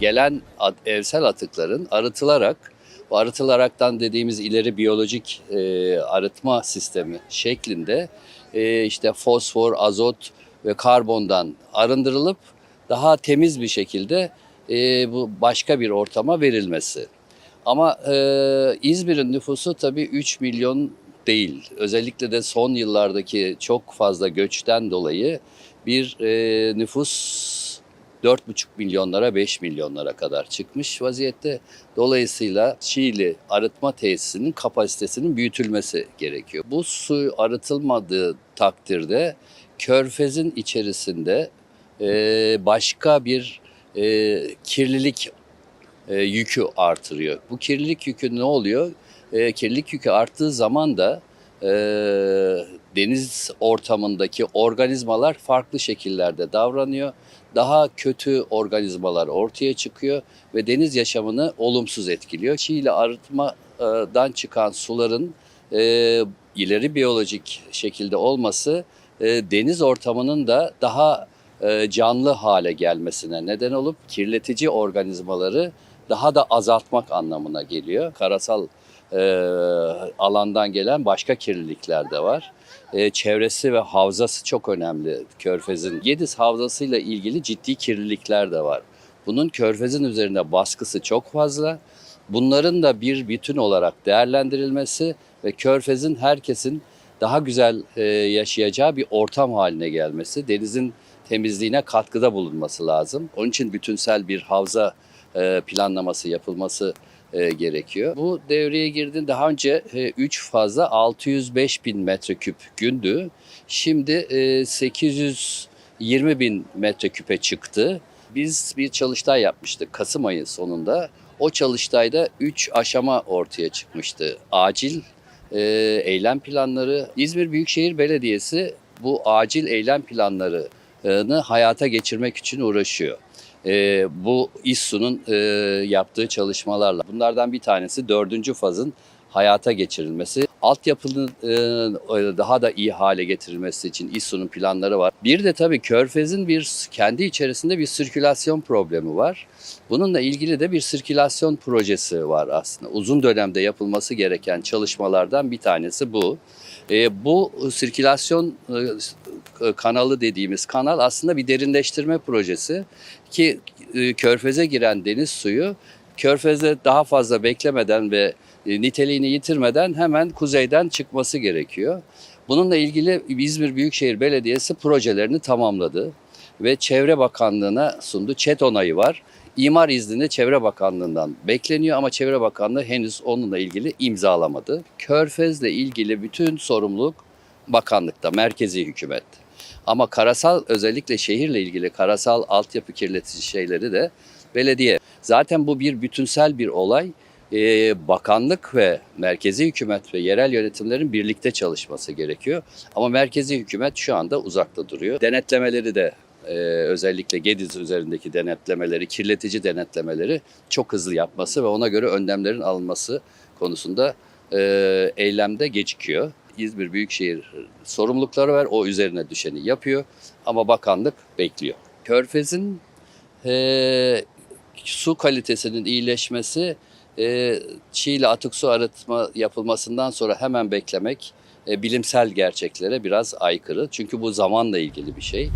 gelen evsel atıkların arıtılarak, bu arıtılaraktan dediğimiz ileri biyolojik e, arıtma sistemi şeklinde e, işte fosfor, azot ve karbondan arındırılıp daha temiz bir şekilde e, bu başka bir ortama verilmesi. Ama e, İzmir'in nüfusu tabii 3 milyon değil. Özellikle de son yıllardaki çok fazla göçten dolayı bir e, nüfus 4,5 milyonlara 5 milyonlara kadar çıkmış vaziyette. Dolayısıyla Çiğli arıtma tesisinin kapasitesinin büyütülmesi gerekiyor. Bu su arıtılmadığı takdirde körfezin içerisinde e, başka bir e, kirlilik e, yükü artırıyor. Bu kirlilik yükü ne oluyor? E, kirlilik yükü arttığı zaman da e, deniz ortamındaki organizmalar farklı şekillerde davranıyor. Daha kötü organizmalar ortaya çıkıyor ve deniz yaşamını olumsuz etkiliyor. Çiğli arıtmadan çıkan suların e, ileri biyolojik şekilde olması e, deniz ortamının da daha e, canlı hale gelmesine neden olup kirletici organizmaları daha da azaltmak anlamına geliyor. Karasal e, alandan gelen başka kirlilikler de var. E, çevresi ve havzası çok önemli Körfez'in. Gediz havzasıyla ilgili ciddi kirlilikler de var. Bunun Körfez'in üzerinde baskısı çok fazla. Bunların da bir bütün olarak değerlendirilmesi ve Körfez'in herkesin daha güzel e, yaşayacağı bir ortam haline gelmesi, denizin temizliğine katkıda bulunması lazım. Onun için bütünsel bir havza e, planlaması yapılması e, gerekiyor. Bu devreye girdiğinde daha önce 3 fazla 605 bin metreküp gündü. Şimdi e, 820 bin metreküpe çıktı. Biz bir çalıştay yapmıştık Kasım ayı sonunda. O çalıştayda 3 aşama ortaya çıkmıştı. Acil e, eylem planları. İzmir Büyükşehir Belediyesi bu acil eylem planlarını hayata geçirmek için uğraşıyor. E, bu İSSU'nun e, yaptığı çalışmalarla. Bunlardan bir tanesi dördüncü fazın hayata geçirilmesi. Altyapının e, daha da iyi hale getirilmesi için İSSU'nun planları var. Bir de tabii Körfez'in bir kendi içerisinde bir sirkülasyon problemi var. Bununla ilgili de bir sirkülasyon projesi var aslında. Uzun dönemde yapılması gereken çalışmalardan bir tanesi bu. E, bu sirkülasyon e, kanalı dediğimiz kanal aslında bir derinleştirme projesi ki e, körfeze giren deniz suyu körfezde daha fazla beklemeden ve e, niteliğini yitirmeden hemen kuzeyden çıkması gerekiyor. Bununla ilgili İzmir Büyükşehir Belediyesi projelerini tamamladı ve Çevre Bakanlığı'na sundu. ÇED onayı var. İmar iznini Çevre Bakanlığı'ndan bekleniyor ama Çevre Bakanlığı henüz onunla ilgili imzalamadı. Körfez'le ilgili bütün sorumluluk bakanlıkta, merkezi hükümet. Ama karasal özellikle şehirle ilgili karasal altyapı kirletici şeyleri de belediye. Zaten bu bir bütünsel bir olay. Ee, bakanlık ve merkezi hükümet ve yerel yönetimlerin birlikte çalışması gerekiyor. Ama merkezi hükümet şu anda uzakta duruyor. Denetlemeleri de e, özellikle Gediz üzerindeki denetlemeleri, kirletici denetlemeleri çok hızlı yapması ve ona göre önlemlerin alınması konusunda e, eylemde gecikiyor. İzmir Büyükşehir sorumlulukları var, o üzerine düşeni yapıyor ama bakanlık bekliyor. Körfez'in e, su kalitesinin iyileşmesi e, Çiğli atık su arıtma yapılmasından sonra hemen beklemek e, bilimsel gerçeklere biraz aykırı. Çünkü bu zamanla ilgili bir şey.